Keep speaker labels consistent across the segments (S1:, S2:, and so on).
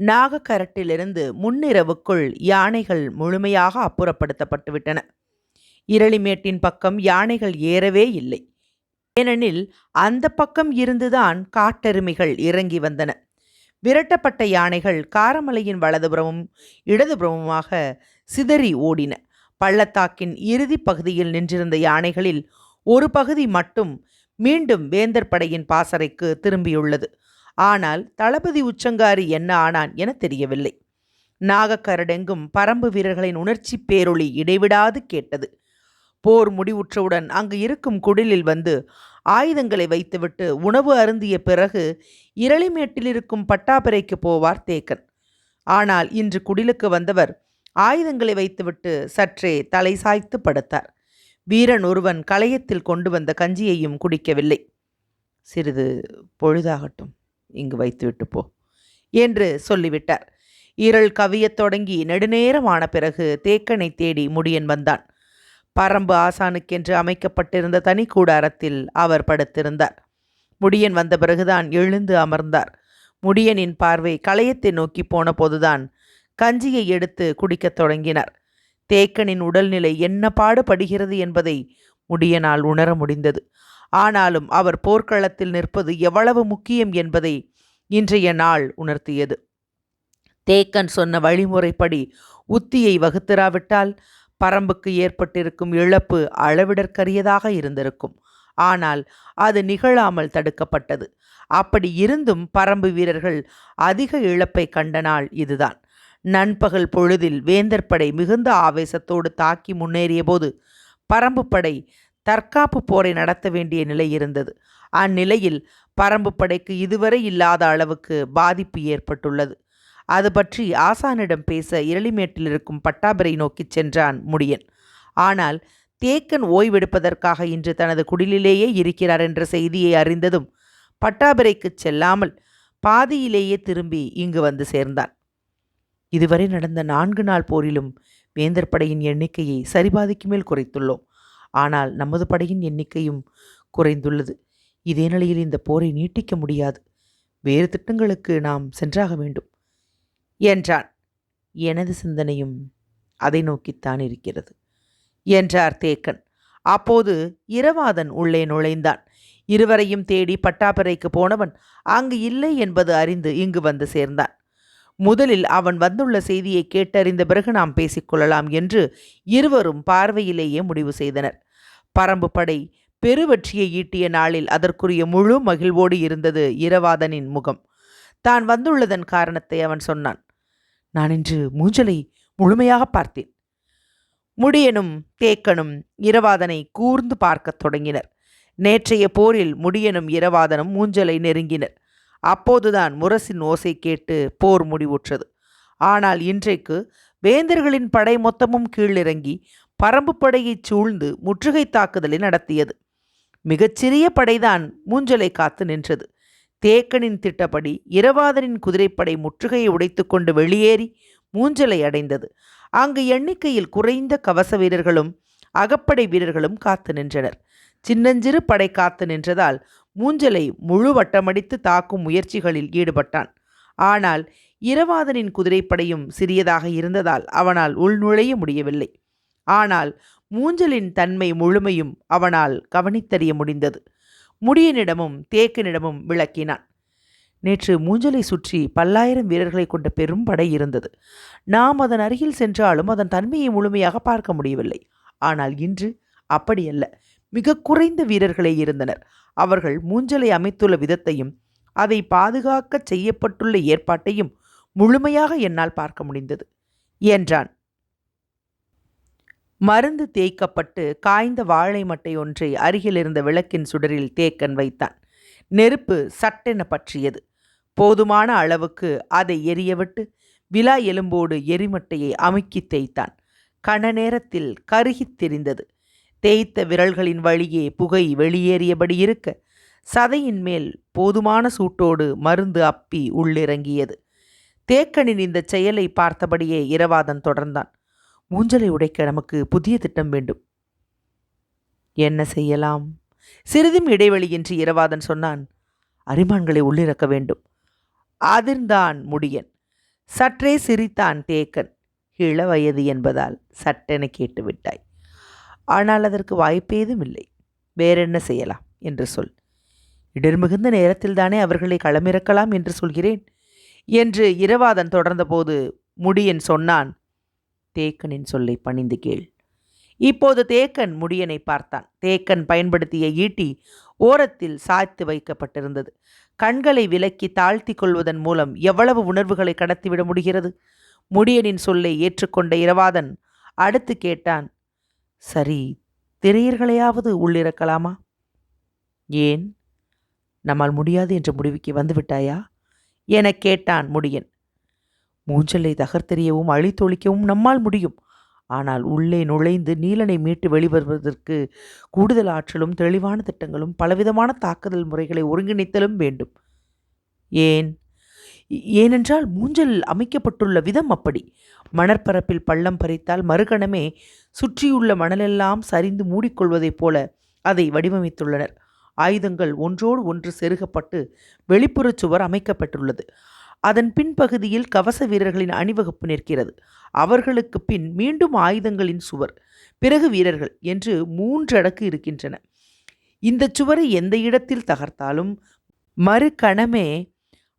S1: நாகக்கரட்டிலிருந்து முன்னிரவுக்குள் யானைகள் முழுமையாக அப்புறப்படுத்தப்பட்டுவிட்டன. இரளிமேட்டின் பக்கம் யானைகள் ஏறவே இல்லை. ஏனெனில் அந்த பக்கம் இருந்துதான் காட்டெருமைகள் இறங்கி வந்தன. விரட்டப்பட்ட யானைகள் காரமலையின் வலதுபுறமும் இடதுபுறமுமாக சிதறி ஓடின. பள்ளத்தாக்கின் இறுதி பகுதியில் நின்றிருந்த யானைகளில் ஒரு பகுதி மட்டும் மீண்டும் வேந்தர் படையின் பாசறைக்கு திரும்பியுள்ளது. ஆனால் தளபதி உச்சங்காரி என்ன ஆனான் என தெரியவில்லை. நாகக்கரடெங்கும் பரம்பு வீரர்களின் உணர்ச்சி பேரொளி இடைவிடாது கேட்டது. போர் முடிவுற்றவுடன் அங்கு இருக்கும் குடிலில் வந்து ஆயுதங்களை வைத்துவிட்டு உணவு அருந்திய பிறகு இரளிமேட்டில் இருக்கும் பட்டாபிரைக்கு போவார் தேக்கன். ஆனால் இன்று குடிலுக்கு வந்தவர் ஆயுதங்களை வைத்துவிட்டு சற்றே தலை சாய்த்து படுத்தார். வீரன் ஒருவன் களையத்தில் கொண்டு வந்த கஞ்சியையும் குடிக்கவில்லை. சிறிது பொழுதாகட்டும். இங்கு வைத்துவிட்டு போ என்று சொல்லிவிட்டார். இருள் கவியத் தொடங்கி நெடுநேரமான பிறகு தேக்கனை தேடி முடியன் வந்தான். பரம்பு ஆசானுக்கென்று அமைக்கப்பட்டிருந்த தனி கூடாரத்தில் அவர் படுத்திருந்தார். முடியன் வந்த பிறகுதான் எழுந்து அமர்ந்தார். முடியனின் பார்வை களையத்தை நோக்கி போன போதுதான் கஞ்சியை எடுத்து குடிக்கத் தொடங்கினார். தேக்கனின் உடல்நிலை என்ன பாடுபடுகிறது என்பதை முடியனால் உணர முடிந்தது. ஆனாலும் அவர் போர்க்களத்தில் நிற்பது எவ்வளவு முக்கியம் என்பதை இன்றைய நாள் உணர்த்தியது. தேக்கன் சொன்ன வழிமுறைப்படி உத்தியை வகுத்திராவிட்டால் பரம்புக்கு ஏற்பட்டிருக்கும் இழப்பு அளவிடற்கரியதாக இருந்திருக்கும். ஆனால் அது நிகழாமல் தடுக்கப்பட்டது. அப்படி இருந்தும் பரம்பு வீரர்கள் அதிக இழப்பை கண்ட நாள் இதுதான். நண்பகல் பொழுதில் வேந்தர் படை மிகுந்த ஆவேசத்தோடு தாக்கி முன்னேறியபோது பரம்புப்படை பரம்பு படை தற்காப்பு போரை நடத்த வேண்டிய நிலை இருந்தது. அந்நிலையில் பரம்பு படைக்கு இதுவரை இல்லாத அளவுக்கு பாதிப்பு ஏற்பட்டுள்ளது. அது பற்றி ஆசானிடம் பேச இரளிமேட்டில் இருக்கும் பட்டாபரை நோக்கிச் சென்றான் முடியன். ஆனால் தேக்கன் ஓய்வெடுப்பதற்காக இன்று தனது குடிலிலேயே இருக்கிறார் என்ற செய்தியை அறிந்ததும் பட்டாபிரைக்கு செல்லாமல் பாதியிலேயே திரும்பி இங்கு வந்து சேர்ந்தான். இதுவரை நடந்த நான்கு நாள் போரிலும் வேந்தர் படையின் எண்ணிக்கையை சரிபாதிக்கு மேல் குறைத்துள்ளோம். ஆனால் நமது படையின் எண்ணிக்கையும் குறைந்துள்ளது. இதே நிலையில் இந்த போரை நீட்டிக்க முடியாது. வேறு திட்டங்களுக்கு நாம் சென்றாக வேண்டும். என்றான். எனது சிந்தனையும் அதை நோக்கித்தான் இருக்கிறது. என்றார் தேக்கன். அப்போது இரவாதன் உள்ளே நுழைந்தான். இருவரையும் தேடி பட்டாப்பறைக்கு போனவன் அங்கு இல்லை என்பது அறிந்து இங்கு வந்து சேர்ந்தான். முதலில் அவன் வந்துள்ள செய்தியை கேட்டறிந்த பிறகு நாம் பேசிக்கொள்ளலாம் என்று இருவரும் பார்வையிலேயே முடிவு செய்தனர். பரம்பு படை பெருவெற்றியை ஈட்டிய நாளில் அதற்குரிய முழு மகிழ்வோடு இருந்தது இரவாதனின் முகம். தான் வந்துள்ளதன் காரணத்தை அவன் சொன்னான். நான் இன்று மூஞ்சலை முழுமையாக பார்த்தேன். முடியனும் தேக்கனும் இரவாதனை கூர்ந்து பார்க்கத் தொடங்கினர். நேற்றைய போரில் முடியனும் இரவாதனும் மூஞ்சலை நெருங்கினர். அப்போதுதான் முரசின் ஓசை கேட்டு போர் முடிவுற்றது. ஆனால் இன்றைக்கு வேந்தர்களின் படை மொத்தமும் கீழிறங்கி பரம்பு படையைச் சூழ்ந்து முற்றுகை தாக்குதலை நடத்தியது. மிகச்சிறிய படைதான் மூஞ்சலை காத்து நின்றது. தேக்கனின் திட்டப்படி இரவாதனின் குதிரைப்படை முற்றுகையை உடைத்துக்கொண்டு வெளியேறி மூஞ்சலை அடைந்தது. அங்கு எண்ணிக்கையில் குறைந்த கவச வீரர்களும் அகப்படை வீரர்களும் காத்து நின்றனர். சின்னஞ்சிறு படை காத்து நின்றதால் மூஞ்சலை முழு வட்டமடித்து தாக்கும் முயற்சிகளில் ஈடுபட்டான். ஆனால் இரவாதனின் குதிரைப்படையும் சிறியதாக இருந்ததால் அவனால் உள்நுழைய முடியவில்லை. ஆனால் மூஞ்சலின் தன்மை முழுமையும் அவனால் கவனித்தறிய முடிந்தது. முடியனிடமும் தேக்கனிடமும் விளக்கினான். நேற்று மூஞ்சலை சுற்றி பல்லாயிரம் வீரர்களை கொண்ட பெரும் படை இருந்தது. நாம் அதன் அருகில் சென்றாலும் அதன் தன்மையை முழுமையாக பார்க்க முடியவில்லை. ஆனால் இன்று அப்படியல்ல மிக குறைந்த வீரர்களே இருந்தனர். அவர்கள் மூஞ்சலை அமைத்துள்ள விதத்தையும் அதை பாதுகாக்க செய்யப்பட்டுள்ள ஏற்பாட்டையும் முழுமையாக என்னால் பார்க்க முடிந்தது என்றான். மருந்து தேய்க்கப்பட்டு காய்ந்த வாழை மட்டை ஒன்றை அருகில் இருந்த விளக்கின் சுடரில் தேக்கன் வைத்தான். நெருப்பு சட்டென பற்றியது. போதுமான அளவுக்கு அதை எரியவிட்டு விலா எலும்போடு எரிமட்டையை அமுக்கித் தேய்த்தான். கண நேரத்தில் கருகித் தெரிந்தது. தேய்த்த விரல்களின் வழியே புகை வெளியேறியபடி இருக்க சதையின் மேல் போதுமான சூட்டோடு மருந்து அப்பி உள்ளிறங்கியது. தேக்கனின் இந்த செயலை பார்த்தபடியே இரவாதன் தொடர்ந்தான். ஊஞ்சலை உடைக்க நமக்கு புதிய திட்டம் வேண்டும். என்ன செய்யலாம்? சிறிதும் இடைவெளியின்றி இரவாதன் சொன்னான். அரிமான்களை உள்ளிறக்க வேண்டும். அதிர்ந்தான் முடியன். சற்றே சிரித்தான் தேக்கன். இள வயது என்பதால் சட்டென கேட்டுவிட்டாய். ஆனால் அதற்கு வாய்ப்பேதும் இல்லை. வேறென்ன செய்யலாம்? என்று சொல். இடர் மிகுந்த நேரத்தில்தானே அவர்களை களமிறக்கலாம் என்று சொல்கிறேன்? என்று இரவாதன் தொடர்ந்தபோது முடியன் சொன்னான். தேக்கனின் சொல்லை பணிந்து கேள். இப்போது தேக்கன் முடியனை பார்த்தான். தேக்கன் பயன்படுத்திய ஈட்டி ஓரத்தில் சாய்த்து வைக்கப்பட்டிருந்தது. கண்களை விலக்கி தாழ்த்தி கொள்வதன் மூலம் எவ்வளவு உணர்வுகளை கடத்திவிட முடிகிறது? முடியனின் சொல்லை ஏற்றுக்கொண்ட இரவாதன் அடுத்து கேட்டான். சரி திரையர்களையாவது உள்ளிறக்கலாமா? ஏன்? நம்மால் முடியாது என்ற முடிவுக்கு வந்துவிட்டாயா எனக் கேட்டான் முடியன். மூஞ்சலை தகர்த்தெறியவும் அழித்தொழிக்கவும் நம்மால் முடியும். ஆனால் உள்ளே நுழைந்து நீலனை மீட்டு வெளிவருவதற்கு கூடுதல் ஆற்றலும் தெளிவான திட்டங்களும் பலவிதமான தாக்குதல் முறைகளை ஒருங்கிணைத்தலும் வேண்டும். ஏன்? ஏனென்றால் மூஞ்சல் அமைக்கப்பட்டுள்ள விதம் அப்படி. மணற்பரப்பில் பள்ளம் பறித்தால் மறுகணமே சுற்றியுள்ள மணலெல்லாம் சரிந்து மூடிக்கொள்வதைப் போல அதை வடிவமைத்துள்ளனர். ஆயுதங்கள் ஒன்றோடு ஒன்று செருகப்பட்டு வெளிப்புறச் சுவர் அமைக்கப்பட்டுள்ளது. அதன் பின்பகுதியில் கவச வீரர்களின் அணிவகுப்பு நிற்கிறது. அவர்களுக்கு பின் மீண்டும் ஆயுதங்களின் சுவர் பிறகு வீரர்கள் என்று மூன்றடக்கு இருக்கின்றன. இந்த சுவரை எந்த இடத்தில் தகர்த்தாலும் மறு கணமே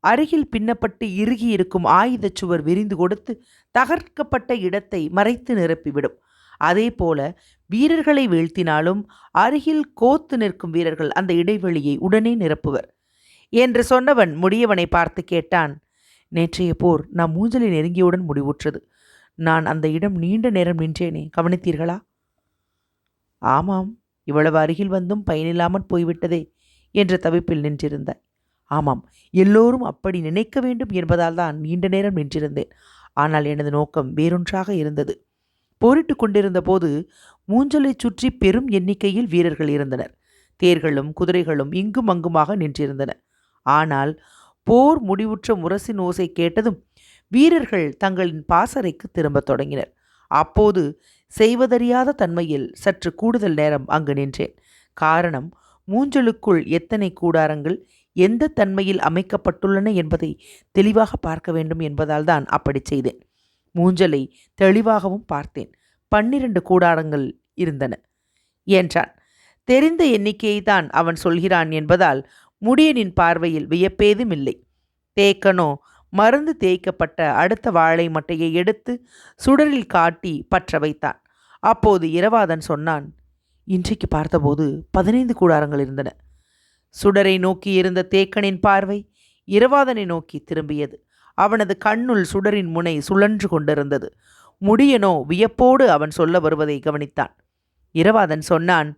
S1: அருகில் பின்னப்பட்டு இறுகி இருக்கும் ஆயுதச் சுவர் விரிந்து கொடுத்து தகர்க்கப்பட்ட இடத்தை மறைத்து நிரப்பிவிடும். அதே போல வீரர்களை வீழ்த்தினாலும் அருகில் கோத்து நிற்கும் வீரர்கள் அந்த இடைவெளியை உடனே நிரப்புவர். என்று சொன்னவன் முடியவனை பார்த்து கேட்டான் நேற்றைய போர் நான் மூஞ்சலை நெருங்கியவுடன் முடிவுற்றது. நான் அந்த இடம் நீண்ட நேரம் நின்றேனே கவனித்தீர்களா? ஆமாம் இவ்வளவு அருகில் வந்தும் பயனில்லாமற் போய்விட்டதே என்ற தவிப்பில் நின்றிருந்தாய் ஆமாம் எல்லோரும் அப்படி நினைக்க வேண்டும் என்பதால் தான் நீண்ட நேரம் நின்றிருந்தேன். ஆனால் எனது நோக்கம் வேறொன்றாக இருந்தது. போரிட்டு கொண்டிருந்த போது மூஞ்சலைச் சுற்றி பெரும் எண்ணிக்கையில் வீரர்கள் இருந்தனர். தேர்களும் குதிரைகளும் இங்கும் அங்குமாக நின்றிருந்தன. ஆனால் போர் முடிவுற்ற முரசின் ஓசை கேட்டதும் வீரர்கள் தங்களின் பாசறைக்கு திரும்பத் தொடங்கினர். அப்போது செய்வதறியாத தன்மையில் சற்று கூடுதல் நேரம் அங்கு நின்றேன். காரணம் மூஞ்சலுக்குள் எத்தனை கூடாரங்கள் எந்த தன்மையில் அமைக்கப்பட்டுள்ளன என்பதை தெளிவாக பார்க்க வேண்டும் என்பதால் தான் அப்படி செய்தேன். மூஞ்சலை தெளிவாகவும் பார்த்தேன். பன்னிரண்டு கூடாரங்கள் இருந்தன. என்றான். தெரிந்த எண்ணிக்கையை தான் அவன் சொல்கிறான் என்பதால் முடியனின் பார்வையில் வியப்பேதும் இல்லை. தேக்கனோ மருந்து தேய்க்கப்பட்ட அடுத்த வாழை மட்டையை எடுத்து சுடரில் காட்டி பற்ற வைத்தான். அப்போது இரவாதன் சொன்னான் இன்றைக்கு பார்த்தபோது பதினைந்து கூடாரங்கள் இருந்தன. சுடரை நோக்கி இருந்த தேக்கனின் பார்வை இரவாதனை நோக்கி திரும்பியது. அவனது கண்ணுள் சுடரின் முனை சுழன்று கொண்டிருந்தது. முடியனோ வியப்போடு அவன் சொல்ல வருவதை கவனித்தான். இரவாதன் சொன்னான்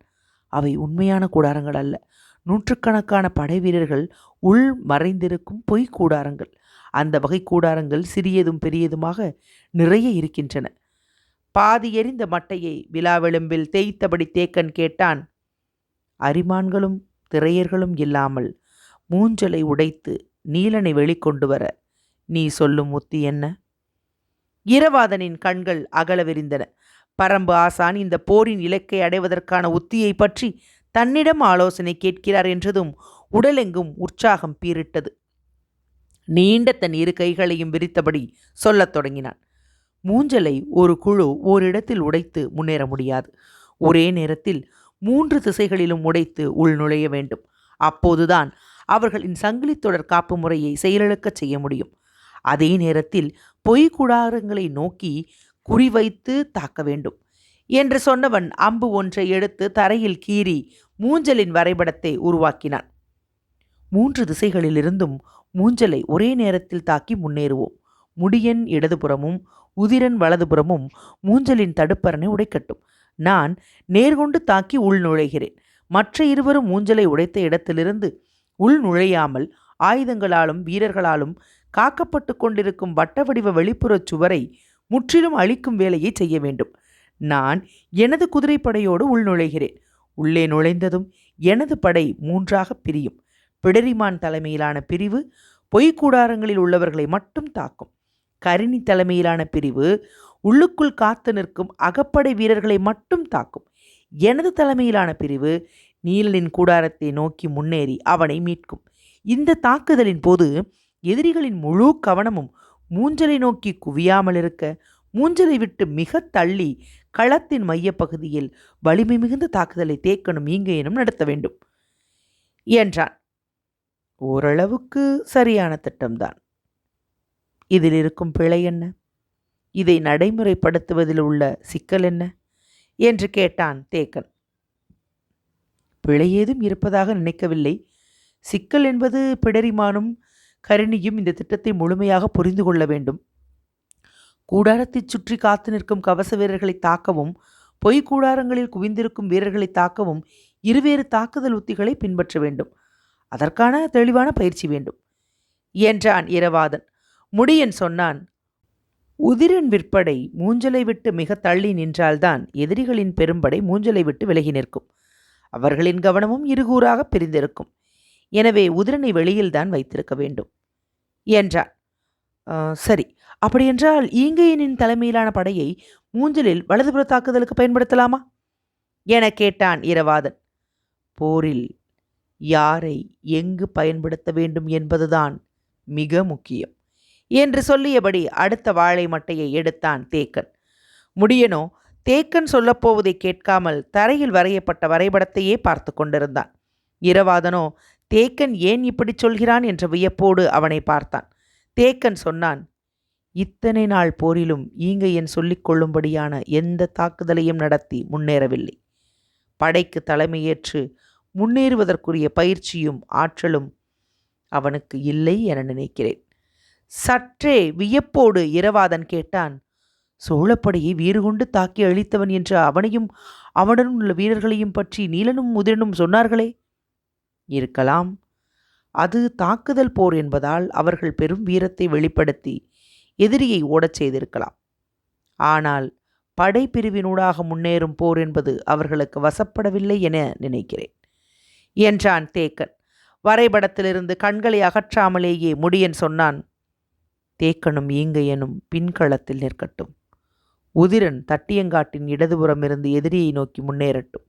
S1: அவை உண்மையான கூடாரங்கள் அல்ல. நூற்றுக்கணக்கான படை வீரர்கள் உள் மறைந்திருக்கும் பொய் கூடாரங்கள். அந்த வகை கூடாரங்கள் சிறியதும் பெரியதுமாக நிறைய இருக்கின்றன. பாதி எறிந்த மட்டையை விழாவெலும்பில் தேய்த்தபடி தேக்கன் கேட்டான் அரிமான்களும் திரையர்களும் இல்லாமல் மூஞ்சலை உடைத்து நீலனை வெளிக்கொண்டு வர நீ சொல்லும் உத்தி என்ன? இரவாதனின் கண்கள் அகல விரிந்தன பரம்பு ஆசான் இந்த போரின் இலக்கை அடைவதற்கான உத்தியை பற்றி தன்னிடம் ஆலோசனை கேட்கிறார் என்றதும் உடலெங்கும் உற்சாகம் பீரிட்டது நீண்ட தன் இரு கைகளையும் விரித்தபடி சொல்லத் தொடங்கினான். மூஞ்சலை ஒரு குழு ஓரிடத்தில் உடைத்து முன்னேற முடியாது. ஒரே நேரத்தில் மூன்று திசைகளிலும் உடைத்து உள் நுழைய வேண்டும். அப்போதுதான் அவர்களின் சங்கிலித்தொடர் காப்பு முறையை செயலிழக்கச் செய்ய முடியும். அதே நேரத்தில் பொய் நோக்கி குறிவைத்து தாக்க வேண்டும். என்று சொன்னவன் அம்பு ஒன்றை எடுத்து தரையில் கீறி மூஞ்சலின் வரைபடத்தை உருவாக்கினான். மூன்று திசைகளிலிருந்தும் மூஞ்சலை ஒரே நேரத்தில் தாக்கி முன்னேறுவோம். முடியன் இடதுபுறமும் உதிரன் வலதுபுறமும் மூஞ்சலின் தடுப்பரனை உடைக்கட்டும். நான் நேர்கொண்டு தாக்கி உள் நுழைகிறேன். மற்ற இருவரும் மூஞ்சலை உடைத்த இடத்திலிருந்து உள் நுழையாமல் ஆயுதங்களாலும் வீரர்களாலும் காக்கப்பட்டு கொண்டிருக்கும் வட்ட வடிவ வெளிப்புறச் சுவரை முற்றிலும் அழிக்கும் வேலையை செய்ய வேண்டும். நான் எனது குதிரைப்படையோடு உள்நுழைகிறேன் உள்ளே நுழைந்ததும் எனது படை மூன்றாக பிரியும். பிடரிமான் தலைமையிலான பிரிவு பொய்க்கூடாரங்களில் உள்ளவர்களை மட்டும் தாக்கும். கரிணி தலைமையிலான பிரிவு உள்ளுக்குள் காத்து நிற்கும் அகப்படை வீரர்களை மட்டும் தாக்கும். எனது தலைமையிலான பிரிவு நீலனின் கூடாரத்தை நோக்கி முன்னேறி அவனை மீட்கும். இந்த தாக்குதலின் போது எதிரிகளின் முழு கவனமும் மூஞ்சலை நோக்கி குவியாமல் இருக்க மூஞ்சலை விட்டு மிக தள்ளி களத்தின் மையப்பகுதியில் வலிமை மிகுந்த தாக்குதலை தேக்கனும் ஈங்கையனும் நடத்த வேண்டும் என்றான். ஓரளவுக்கு சரியான திட்டம்தான். இதில் இருக்கும் பிழை என்ன? இதை நடைமுறைப்படுத்துவதில் உள்ள சிக்கல் என்ன? என்று கேட்டான் தேக்கன். பிழை ஏதும் இருப்பதாக நினைக்கவில்லை. சிக்கல் என்பது பிடரிமானும் கருணியும் இந்த திட்டத்தை முழுமையாக புரிந்து கொள்ள வேண்டும். கூடாரத்தைச் சுற்றி காத்து நிற்கும் கவச வீரர்களை தாக்கவும் பொய் கூடாரங்களில் குவிந்திருக்கும் வீரர்களை தாக்கவும் இருவேறு தாக்குதல் உத்திகளை பின்பற்ற வேண்டும். அதற்கான தெளிவான பயிற்சி வேண்டும். என்றான் இரவாதன். முடியன் சொன்னான் உதிரன் விற்படை மூஞ்சலை விட்டு மிக தள்ளி நின்றால்தான் எதிரிகளின் பெரும்படை மூஞ்சலை விட்டு விலகி நிற்கும். அவர்களின் கவனமும் இருகூறாக பிரிந்திருக்கும். எனவே உதிரனை வெளியில்தான் வைத்திருக்க வேண்டும். என்றான் சரி. அப்படியென்றால் ஈங்கையனின் தலைமையிலான படையை மூஞ்சலில் வலதுபுற தாக்குதலுக்கு பயன்படுத்தலாமா? என கேட்டான் இரவாதன். போரில் யாரை எங்கு பயன்படுத்த வேண்டும் என்பதுதான் மிக முக்கியம் என்று சொல்லியபடி அடுத்த வாழை மட்டையை எடுத்தான் தேக்கன். முடியனோ? தேக்கன் சொல்லப்போவதை கேட்காமல் தரையில் வரையப்பட்ட வரைபடத்தையே பார்த்து கொண்டிருந்தான். இரவாதனோ தேக்கன் ஏன் இப்படி சொல்கிறான் என்ற வியப்போடு அவனை பார்த்தான். தேக்கன் சொன்னான் இத்தனை நாள் போரிலும் ஈங்கையன் சொல்லிக் கொள்ளும்படியான எந்த தாக்குதலையும் நடத்தி முன்னேறவில்லை. படைக்கு தலைமையேற்று முன்னேறுவதற்குரிய பயிற்சியும் ஆற்றலும் அவனுக்கு இல்லை என நினைக்கிறேன். சற்றே வியப்போடு இரவாதன் கேட்டான் சோழப்படையை வீறு கொண்டு தாக்கி அழித்தவன் என்று அவனையும் அவனுடன் உள்ள வீரர்களையும் பற்றி நீலனும் முதிரனும் சொன்னார்களே? இருக்கலாம். அது தாக்குதல் போர் என்பதால் அவர்கள் பெரும் வீரத்தை வெளிப்படுத்தி எதிரியை ஓடச் செய்திருக்கலாம். ஆனால் படைப்பிரிவினூடாக முன்னேறும் போர் என்பது அவர்களுக்கு வசப்படவில்லை என நினைக்கிறேன். என்றான் தேக்கன். வரைபடத்திலிருந்து கண்களை அகற்றாமலேயே முடியன் சொன்னான் தேக்கனும் ஈங்கையனும் பின்களத்தில் நிற்கட்டும். உதிரன் தட்டியங்காட்டின் இடதுபுறமிருந்து எதிரியை நோக்கி முன்னேறட்டும்.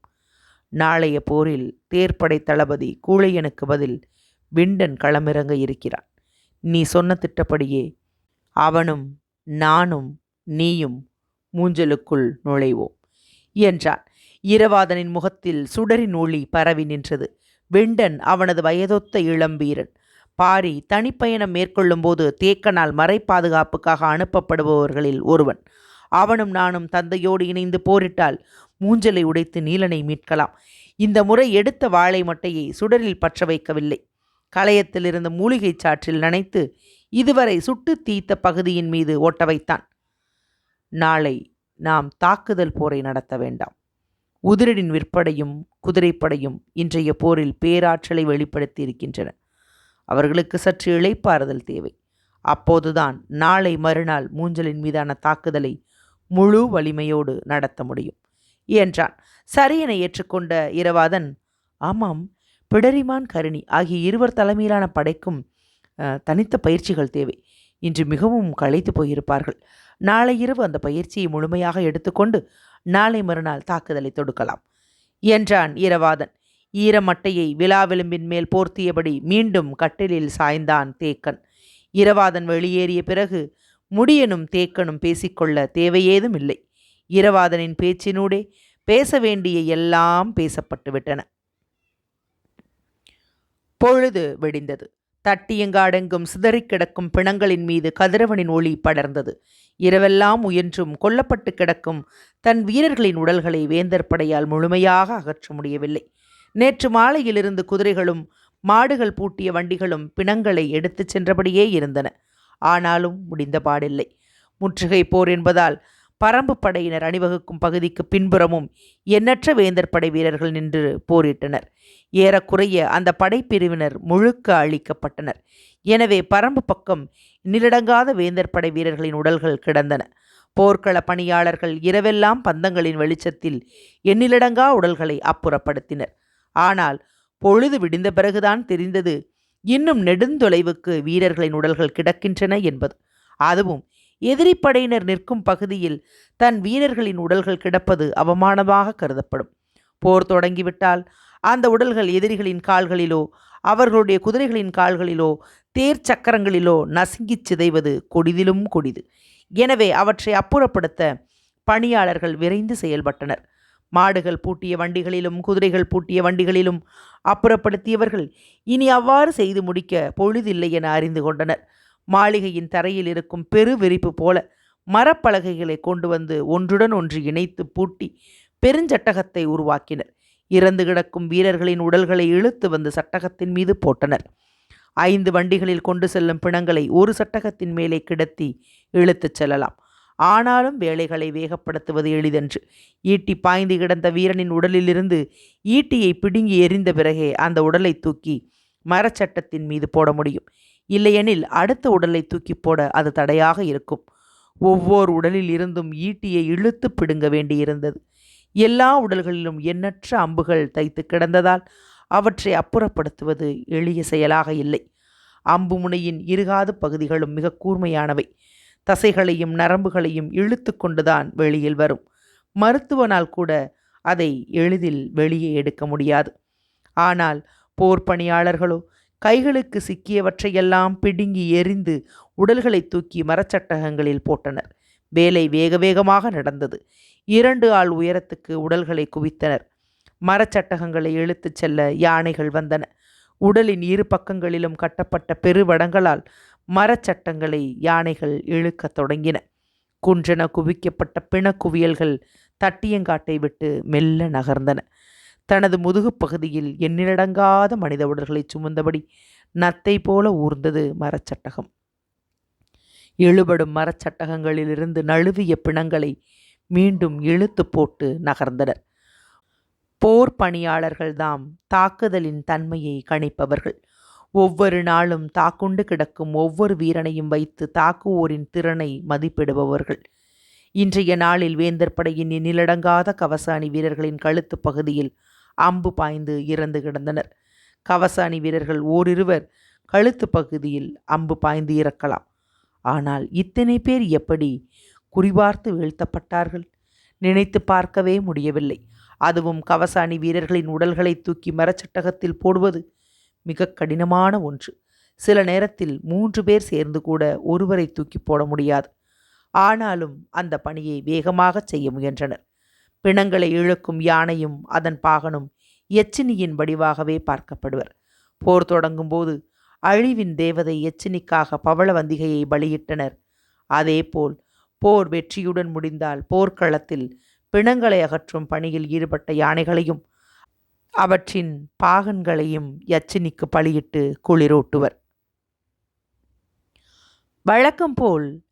S1: நாளைய போரில் தேர்ப்படை தளபதி கூழையனுக்கு பதில் விண்டன் களமிறங்க இருக்கிறான். நீ சொன்ன திட்டப்படியே அவனும் நானும் நீயும் மூஞ்சலுக்குள் நுழைவோம் என்றான். இரவாதனின் முகத்தில் சுடரின் ஒளி பரவி நின்றது. விண்டன் அவனது வயதொத்த இளம்பீரன் பாரி தனிப்பயணம் மேற்கொள்ளும்போது தேக்கனால் மறை பாதுகாப்புக்காக அனுப்பப்படுபவர்களில் ஒருவன். அவனும் நானும் தந்தையோடு இணைந்து போரிட்டால் மூஞ்சலை உடைத்து நீலனை மீட்கலாம். இந்த முறை எடுத்த வாழை மட்டையை சுடரில் பற்ற வைக்கவில்லை. களையத்தில் இருந்த மூலிகை சாற்றில் நனைத்து இதுவரை சுட்டு தீத்த பகுதியின் மீது ஓட்ட வைத்தான். நாளை நாம் தாக்குதல் போரை நடத்த வேண்டாம். உதிரடின் விற்படையும் குதிரைப்படையும் இன்றைய போரில் பேராற்றலை வெளிப்படுத்தி இருக்கின்றன. அவர்களுக்கு சற்று இளைப்பாறுதல் தேவை. அப்போதுதான் நாளை மறுநாள் மூஞ்சலின் மீதான தாக்குதலை முழு வலிமையோடு நடத்த முடியும். என்றான். சரியென ஏற்றுக்கொண்ட இரவாதன் ஆமாம் பிடரிமான் கருணி ஆகிய இருவர் தலைமையிலான படைக்கும் தனித்த பயிற்சிகள் தேவை. இன்று மிகவும் களைத்து போயிருப்பார்கள். நாளை இரவு அந்த பயிற்சியை முழுமையாக எடுத்துக்கொண்டு நாளை மறுநாள் தாக்குதலை தொடுக்கலாம். என்றான் இரவாதன். ஈரமட்டையை விலாவெலும்பின் மேல் போர்த்தியபடி மீண்டும் கட்டிலில் சாய்ந்தான் தேக்கன். இரவாதன் வெளியேறிய பிறகு முடியனும் தேக்கனும் பேசிக்கொள்ள தேவையேதும் இல்லை. இரவாதனின் பேச்சினூடே பேச வேண்டிய எல்லாம் பேசப்பட்டுவிட்டன பொழுது வெடிந்தது. தட்டியங்காடெங்கும் சிதறிக் கிடக்கும் பிணங்களின் மீது கதிரவனின் ஒளி படர்ந்தது. இரவெல்லாம் முயன்றும் கொல்லப்பட்டு கிடக்கும் தன் வீரர்களின் உடல்களை வேந்தர் படையால் முழுமையாக அகற்ற முடியவில்லை. நேற்று மாலையிலிருந்து குதிரைகளும் மாடுகள் பூட்டிய வண்டிகளும் பிணங்களை எடுத்துச் சென்றபடியே இருந்தன. ஆனாலும் முடிந்த பாடில்லை. முற்றுகை போர் என்பதால் பரம்பு படையினர் அணிவகுக்கும் பகுதிக்கு பின்புறமும் எண்ணற்ற வேந்தர் படை வீரர்கள் நின்று போரிட்டனர். ஏறக்குறைய அந்த படைப்பிரிவினர் முழுக்க அழிக்கப்பட்டனர். எனவே பரம்பு பக்கம் நிலடங்காத வேந்தர் படை வீரர்களின் உடல்கள் கிடந்தன. போர்க்கள பணியாளர்கள் இரவெல்லாம் பந்தங்களின் வெளிச்சத்தில் எண்ணிலடங்கா உடல்களை அப்புறப்படுத்தினர். ஆனால் பொழுது விடிந்த பிறகுதான் தெரிந்தது இன்னும் நெடுந்தொலைவுக்கு வீரர்களின் உடல்கள் கிடக்கின்றன என்பது. அதுவும் எதிரிப்படையினர் நிற்கும் பகுதியில் தன் வீரர்களின் உடல்கள் கிடப்பது அவமானமாக கருதப்படும். போர் தொடங்கிவிட்டால் அந்த உடல்கள் எதிரிகளின் கால்களிலோ அவர்களுடைய குதிரைகளின் கால்களிலோ தேர் சக்கரங்களிலோ நசுங்கிச் சிதைவது கொடிதிலும் கொடிது. எனவே அவற்றை அப்புறப்படுத்த பணியாளர்கள் விரைந்து செயல்பட்டனர். மாடுகள் பூட்டிய வண்டிகளிலும் குதிரைகள் பூட்டிய வண்டிகளிலும் அப்புறப்படுத்தியவர்கள் இனி அவ்வாறு செய்து முடிக்க பொழுதில்லை என அறிந்து கொண்டனர். மாளிகையின் தரையில் இருக்கும் பெரு விரிப்பு போல மரப்பலகைகளை கொண்டு வந்து ஒன்றுடன் ஒன்று இணைத்து பூட்டி பெருஞ்சட்டகத்தை உருவாக்கினர். இறந்து கிடக்கும் வீரர்களின் உடல்களை இழுத்து வந்து சட்டகத்தின் மீது போட்டனர். ஐந்து வண்டிகளில் கொண்டு செல்லும் பிணங்களை ஒரு சட்டகத்தின் மேலே கிடத்தி இழுத்துச் செல்லலாம். ஆனாலும் வேலைகளை வேகப்படுத்துவது எளிதன்று. ஈட்டி பாய்ந்து கிடந்த வீரனின் உடலிலிருந்து ஈட்டியை பிடுங்கி எறிந்த பிறகே அந்த உடலை தூக்கி மரச்சட்டத்தின் மீது போட முடியும். இல்லையெனில் அடுத்த உடலை தூக்கி போட அது தடையாக இருக்கும். ஒவ்வொரு உடலில் இருந்தும் ஈட்டியை இழுத்து பிடுங்க வேண்டியிருந்தது. எல்லா உடல்களிலும் எண்ணற்ற அம்புகள் தைத்து கிடந்ததால் அவற்றை அப்புறப்படுத்துவது எளிய செயலாக இல்லை. அம்பு முனையின் இருகாது பகுதிகளும் மிக கூர்மையானவை. தசைகளையும் நரம்புகளையும் இழுத்து கொண்டுதான் வெளியில் வரும். மருத்துவனால் கூட அதை எளிதில் வெளியே எடுக்க முடியாது. ஆனால் போர் பணியாளர்களோ கைகளுக்கு சிக்கியவற்றையெல்லாம் பிடுங்கி எரிந்து உடல்களை தூக்கி மரச்சட்டகங்களில் போட்டனர். வேலை வேக வேகமாக நடந்தது. இரண்டு ஆள் உயரத்துக்கு உடல்களை குவித்தனர். மரச்சட்டகங்களை இழுத்துச் செல்ல யானைகள் வந்தன. உடலின் இரு பக்கங்களிலும் கட்டப்பட்ட பெருவடங்களால் மரச்சட்டங்களை யானைகள் இழுக்கத் தொடங்கின. குன்றென குவிக்கப்பட்ட பிணக்குவியல்கள் தட்டியங்காட்டை விட்டு மெல்ல நகர்ந்தன. தனது முதுகுப் பகுதியில் எண்ணிலடங்காத மனித உடல்களை சுமந்தபடி நத்தை போல ஊர்ந்தது மரச்சட்டகம். இழுபடும் மரச்சட்டகங்களிலிருந்து நழுவிய பிணங்களை மீண்டும் இழுத்து போட்டு நகர்ந்தனர். போர் பணியாளர்கள்தாம் தாக்குதலின் தன்மையை கணிப்பவர்கள். ஒவ்வொரு நாளும் தாக்குண்டு கிடக்கும் ஒவ்வொரு வீரனையும் வைத்து தாக்குவோரின் திறனை மதிப்பிடுபவர்கள். இன்றைய நாளில் வேந்தர் படையின் எண்ணிலடங்காத கவசாணி வீரர்களின் கழுத்து பகுதியில் அம்பு பாய்ந்து இறந்து கிடந்தனர். கவசாணி வீரர்கள் ஓரிருவர் கழுத்து பகுதியில் அம்பு பாய்ந்து இறக்கலாம். ஆனால் இத்தனை பேர் எப்படி குறிபார்த்து வீழ்த்தப்பட்டார்கள்? நினைத்து பார்க்கவே முடியவில்லை. அதுவும் கவசாணி வீரர்களின் உடல்களை தூக்கி மரச்சட்டகத்தில் போடுவது மிக கடினமான ஒன்று. சில நேரத்தில் மூன்று பேர் சேர்ந்து கூட ஒருவரை தூக்கி போட முடியாது. ஆனாலும் அந்த பணியை வேகமாக செய்ய முயன்றனர். பிணங்களை இழுக்கும் யானையும் அதன் பாகனும் எச்சினியின் வடிவாகவே பார்க்கப்படுவர். போர் தொடங்கும் போது அழிவின் தேவதை எச்சினிக்காக பவளவந்திகையை பலியிட்டனர். அதேபோல் போர் வெற்றியுடன் முடிந்தால் போர்க்களத்தில் பிணங்களை அகற்றும் பணியில் ஈடுபட்ட யானைகளையும் அவற்றின் பாகன்களையும் யச்சினிக்கு பலியிட்டு குளிரூட்டுவர். வழக்கம் போல்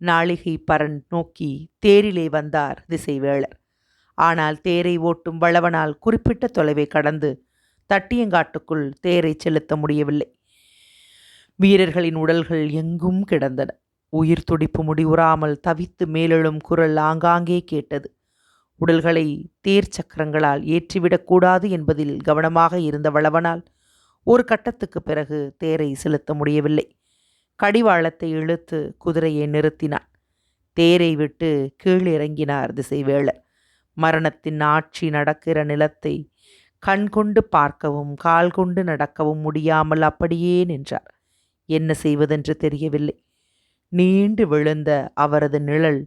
S1: நாளிகை பரன் நோக்கி தேரிலே வந்தார் திசைவேளர். ஆனால் தேரை ஓட்டும் வளவனால் குறிப்பிட்ட தொலைவை கடந்து தட்டியங்காட்டுக்குள் தேரை செலுத்த முடியவில்லை. வீரர்களின் உடல்கள் எங்கும் கிடந்தன. உயிர் துடிப்பு முடிவுறாமல் தவித்து மேலெழும் குரல் ஆங்காங்கே கேட்டது. உடல்களை தேர் சக்கரங்களால் ஏற்றிவிடக்கூடாது என்பதில் கவனமாக இருந்த வளவனால் ஒரு கட்டத்துக்கு பிறகு தேரை செலுத்த முடியவில்லை. கடிவாளத்தை இழுத்து குதிரையை நிறுத்தினான். தேரை விட்டு கீழிறங்கினார் திசைவேளர். மரணத்தின் ஆட்சி நடக்கிற நிலத்தை கண் கொண்டு பார்க்கவும் கால் கொண்டு நடக்கவும் முடியாமல் அப்படியே நின்றார். என்ன செய்வதென்று தெரியவில்லை. நீண்டு விழுந்த அவரது நிழல்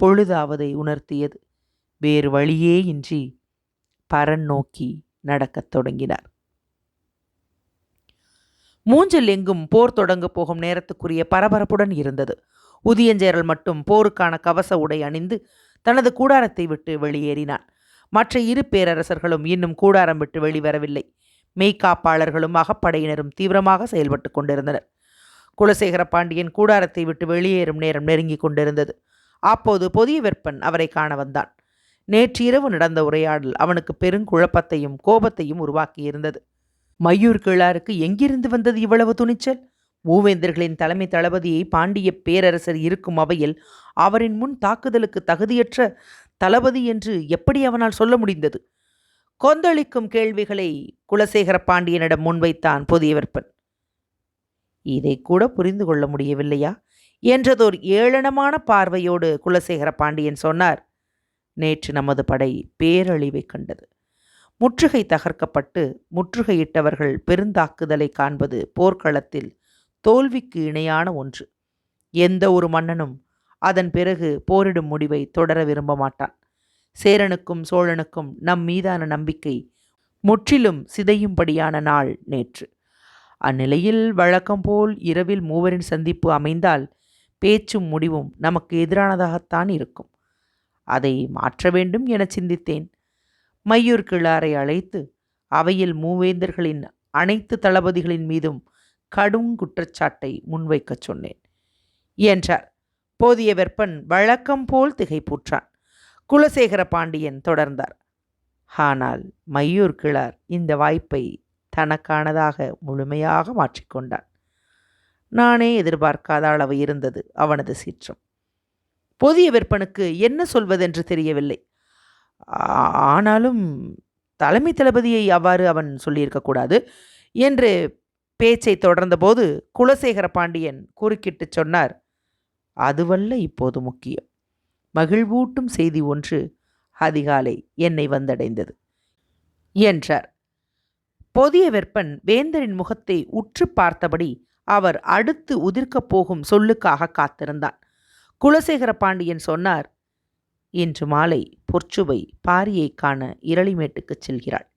S1: பொழுதாவதை உணர்த்தியது. வேறு வழியே இன்றி பரன் நோக்கி நடக்கத் தொடங்கினார். மூஞ்சில் எங்கும் போர் தொடங்க போகும் நேரத்துக்குரிய பரபரப்புடன் இருந்தது. உதியஞ்சேரல் மட்டும் போருக்கான கவச உடை அணிந்து தனது கூடாரத்தை விட்டு வெளியேறினான். மற்ற இரு பேரரசர்களும் இன்னும் கூடாரம் விட்டு வெளிவரவில்லை. மெய்காப்பாளர்களும் அகப்படையினரும் தீவிரமாக செயல்பட்டு கொண்டிருந்தனர். குலசேகர பாண்டியன் கூடாரத்தை விட்டு வெளியேறும் நேரம் நெருங்கிக் கொண்டிருந்தது. அப்போது பொதிய வெப்பன் அவரை காண வந்தான். நேற்றிரவு நடந்த உரையாடல் அவனுக்கு பெருங்குழப்பத்தையும் கோபத்தையும் உருவாக்கியிருந்தது. மையூர் கிழாருக்கு எங்கிருந்து வந்தது இவ்வளவு துணிச்சல்? மூவேந்தர்களின் தலைமை தளபதியை பாண்டிய பேரரசர் இருக்கும் அவையில் அவரின் முன் தாக்குதலுக்கு தகுதியற்ற தளபதி என்று எப்படி அவனால் சொல்ல முடிந்தது? கொந்தளிக்கும் கேள்விகளை குலசேகர பாண்டியனிடம் முன்வைத்தான் புதியவர்பன் இதை கூட புரிந்து கொள்ள முடியவில்லையா? என்றதோர் ஏளனமான பார்வையோடு குலசேகர பாண்டியன் சொன்னார். நேற்று நமது படை பேரழிவை கண்டது. முற்றுகை தகர்க்கப்பட்டு முற்றுகையிட்டவர்கள் பெருந்தாக்குதலை காண்பது போர்க்களத்தில் தோல்விக்கு இணையான ஒன்று. எந்த ஒரு மன்னனும் அதன் பிறகு போரிடும் முடிவை தொடர விரும்ப மாட்டான். சேரனுக்கும் சோழனுக்கும் நம் மீதான நம்பிக்கை முற்றிலும் சிதையும்படியான நாள் நேற்று. அந்நிலையில் வழக்கம் போல் இரவில் மூவரின் சந்திப்பு அமைந்தால் பேச்சும் முடிவும் நமக்கு எதிரானதாகத்தான் இருக்கும். அதை மாற்ற வேண்டும் என சிந்தித்தேன். மையூர் கிழாரை அழைத்து அவையில் மூவேந்தர்களின் அனைத்து தளபதிகளின் மீதும் கடும் குற்றச்சாட்டை முன்வைக்கச் சொன்னேன். என்றார். போதிய வெப்பன் வழக்கம் போல் திகைப்புற்றான். குலசேகர பாண்டியன் தொடர்ந்தார். ஆனால் மையூர் கிழார் இந்த வாய்ப்பை தனக்கானதாக முழுமையாக மாற்றிக்கொண்டான் நானே எதிர்பார்க்காத அளவு இருந்தது அவனது சீற்றம். புதிய விற்பனுக்கு என்ன சொல்வதென்று தெரியவில்லை. ஆனாலும் தலைமை தளபதியை அவ்வாறு அவன் சொல்லியிருக்கக்கூடாது என்று பேச்சை தொடர்ந்தபோது குலசேகர பாண்டியன் குறுக்கிட்டு சொன்னார் அதுவல்ல இப்போது முக்கியம். மகிழ்வூட்டும் செய்தி ஒன்று அதிகாலை என்னை வந்தடைந்தது என்றார். பொதிய வெப்பன் வேந்தரின் முகத்தை உற்று பார்த்தபடி அவர் அடுத்து உதிர்க்கப் போகும் சொல்லுக்காக காத்திருந்தான். குலசேகர பாண்டியன் சொன்னார் இன்று மாலை பொற்சுவை பாரியை காண இரளிமேட்டுக்குச் செல்கிறாள்.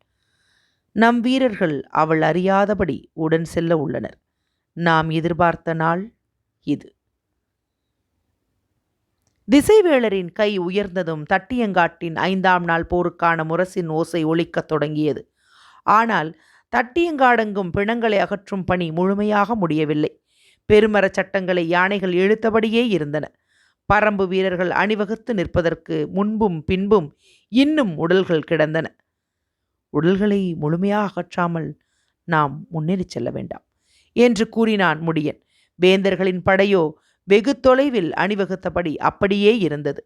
S1: நம் வீரர்கள் அவள் அறியாதபடி உடன் செல்ல உள்ளனர். நாம் எதிர்பார்த்த நாள் இது. திசைவேளரின் கை உயர்ந்ததும் தட்டியங்காட்டின் ஐந்தாம் நாள் போருக்கான முரசின் ஓசை ஒலிக்கத் தொடங்கியது. ஆனால் தட்டியங்காடெங்கும் பிணங்களை அகற்றும் பணி முழுமையாக முடியவில்லை. பெருமரச் சட்டங்களை யானைகள் இழுத்தபடியே இருந்தன. பரம்பு வீரர்கள் அணிவகுத்து நிற்பதற்கு முன்பும் பின்பும் இன்னும் உடல்கள் கிடந்தன. உடல்களை முழுமையாக அகற்றாமல் நாம் முன்னேறிச் செல்ல வேண்டாம் என்று கூறினான் முடியன். வேந்தர்களின் படையோ வெகு தொலைவில் அணிவகுத்தபடி அப்படியே இருந்தது.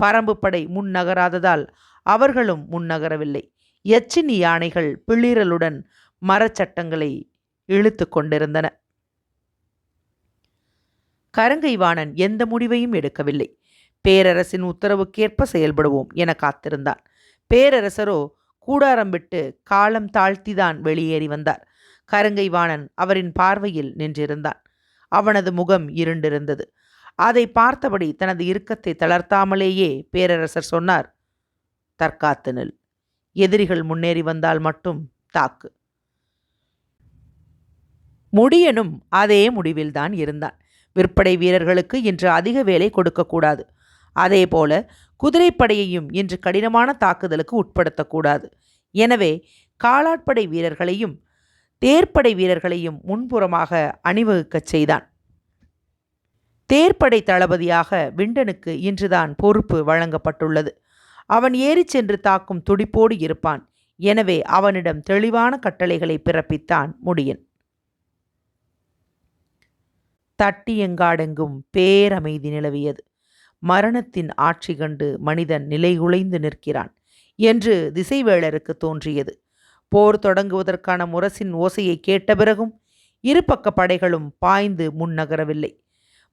S1: பரம்பு படை முன்னகராததால் அவர்களும் முன்னகரவில்லை எச்சினி யானைகள் பிளிரலுடன் மரச்சட்டங்களை இழுத்து கொண்டிருந்தன. கரங்கைவாணன் எந்த முடிவையும் எடுக்கவில்லை. பேரரசின் உத்தரவுக்கேற்ப செயல்படுவோம் என காத்திருந்தான். பேரரசரோ கூடாரம் விட்டு காலம் தாழ்த்திதான் வெளியேறி வந்தார். கருங்கைவாணன் அவரின் பார்வையில் நின்றிருந்தான். அவனது முகம் இருண்டிருந்தது. அதை பார்த்தபடி தனது இறுக்கத்தை தளர்த்தாமலேயே பேரரசர் சொன்னார் தற்காத்து நெல். எதிரிகள் முன்னேறி வந்தால் மட்டும் தாக்கு. முடியனும் அதே முடிவில்தான் இருந்தான். விற்பனை வீரர்களுக்கு இன்று அதிக வேலை கொடுக்கக்கூடாது. அதேபோல குதிரைப்படையையும் இன்று கடினமான தாக்குதலுக்கு உட்படுத்தக்கூடாது. எனவே காலாட்படை வீரர்களையும் தேர்ப்படை வீரர்களையும் முன்புறமாக அணிவகுக்கச் செய்தான். தேர்ப்படை தளபதியாக விண்டனுக்கு இன்றுதான் பொறுப்பு வழங்கப்பட்டுள்ளது. அவன் ஏறிச் சென்று தாக்கும் துடிப்போடு இருப்பான். எனவே அவனிடம் தெளிவான கட்டளைகளை பிறப்பித்தான் முடியன். தட்டி எங்காடெங்கும் பேரமைதி நிலவியது. மரணத்தின் ஆட்சி கண்டு மனிதன் நிலைகுலைந்து நிற்கிறான் என்று திசைவேளருக்கு தோன்றியது. போர் தொடங்குவதற்கான முரசின் ஓசையை கேட்ட பிறகும் இருபக்க படைகளும் பாய்ந்து முன்னகரவில்லை.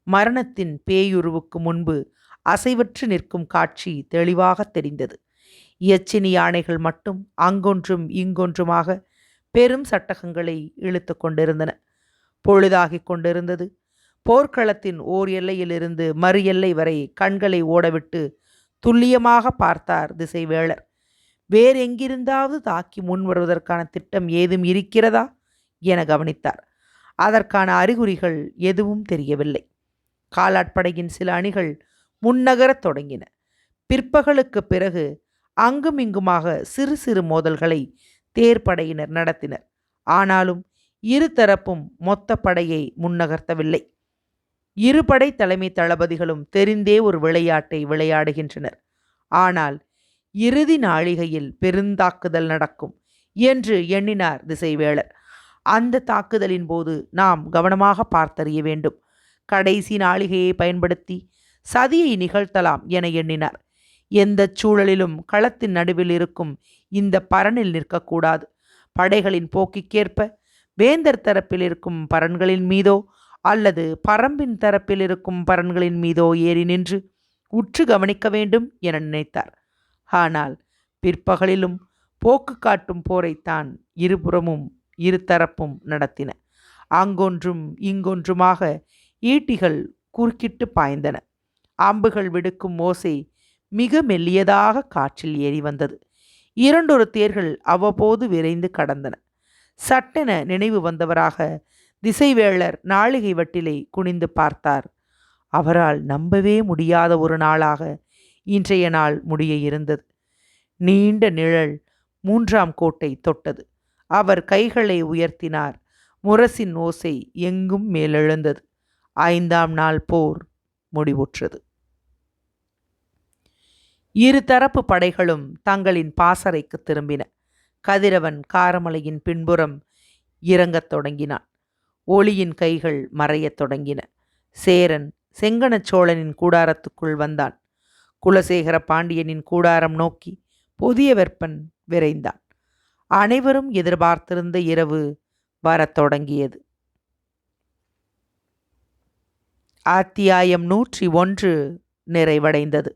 S1: மரணத்தின் பேயுருவுக்கு முன்பு அசைவற்று நிற்கும் காட்சி தெளிவாக தெரிந்தது. எச்சினி யானைகள் மட்டும் அங்கொன்றும் இங்கொன்றுமாக பெரும் சட்டகங்களை இழுத்து கொண்டிருந்தன. பொழுதாகிக் கொண்டிருந்தது. போர்க்களத்தின் ஓர் எல்லையிலிருந்து மறு எல்லை வரை கண்களை ஓடவிட்டு துல்லியமாக பார்த்தார் திசைவேளர். வேறு எங்கிருந்தாவது தாக்கி முன் வருவதற்கான திட்டம் ஏதும் இருக்கிறதா? என கவனித்தார். அதற்கான அறிகுறிகள் எதுவும் தெரியவில்லை. காலாட்படையின் சில அணிகள் முன்னகரத் தொடங்கின. பிற்பகலுக்கு பிறகு அங்குமிங்குமாக சிறு சிறு மோதல்களை தேர்ப்படையினர் நடத்தினர். ஆனாலும் இருதரப்பும் மொத்த படையை முன்னகர்த்தவில்லை. இருபடை தலைமை தளபதிகளும் தெரிந்தே ஒரு விளையாட்டை விளையாடுகின்றனர். ஆனால் இறுதி நாழிகையில் பெருந்தாக்குதல் நடக்கும் என்று எண்ணினார் திசைவேளர். அந்த தாக்குதலின் போது நாம் கவனமாக பார்த்தறிய வேண்டும். கடைசி நாளிகையை பயன்படுத்தி சதியை நிகழ்த்தலாம் என எண்ணினார். எந்த சூழலிலும் களத்தின் நடுவில் இருக்கும் இந்த பரனில் நிற்கக்கூடாது. படைகளின் போக்கிற்கேற்ப வேந்தர் தரப்பில் இருக்கும் பரன்களின் மீதோ அல்லது பரம்பின் தரப்பில் இருக்கும் பரன்களின் மீதோ ஏறி நின்று உற்று கவனிக்க வேண்டும் என நினைத்தார். ஆனால் பிற்பகலிலும் போக்கு காட்டும் போரைத்தான் இருபுறமும் இருதரப்பும் நடத்தின. அங்கொன்றும் இங்கொன்றுமாக ஈட்டிகள் குறுக்கிட்டு பாய்ந்தன. அம்புகள் விடுக்கும் ஓசை மிக மெல்லியதாக காற்றில் ஏறி வந்தது. இரண்டொரு தேர்கள் அவ்வப்போது விரைந்து கடந்தன. சட்டென நினைவு வந்தவராக திசைவேளர் நாளிகை வட்டிலை குனிந்து பார்த்தார். அவரால் நம்பவே முடியாத ஒரு நாளாக இன்றைய நாள் முடிய இருந்தது. நீண்ட நிழல் மூன்றாம் கோட்டை தொட்டது. அவர் கைகளை உயர்த்தினார். முரசின் ஓசை எங்கும் மேலெழுந்தது. ஐந்தாம் நாள் போர் முடிவுற்றது. இரு தரப்பு படைகளும் தங்களின் பாசறைக்கு திரும்பின. கதிரவன் காரமலையின் பின்புறம் இறங்கத் தொடங்கினான். ஒளியின் கைகள் மறையத் தொடங்கின. சேரன் செங்கனச் சோழனின் கூடாரத்துக்குள் வந்தான். குலசேகர பாண்டியனின் கூடாரம் நோக்கி புதிய வெப்பன் விரைந்தான். அனைவரும் எதிர்பார்த்திருந்த இரவு வரத் தொடங்கியது. அத்தியாயம் நூற்றி ஒன்று நிறைவடைந்தது.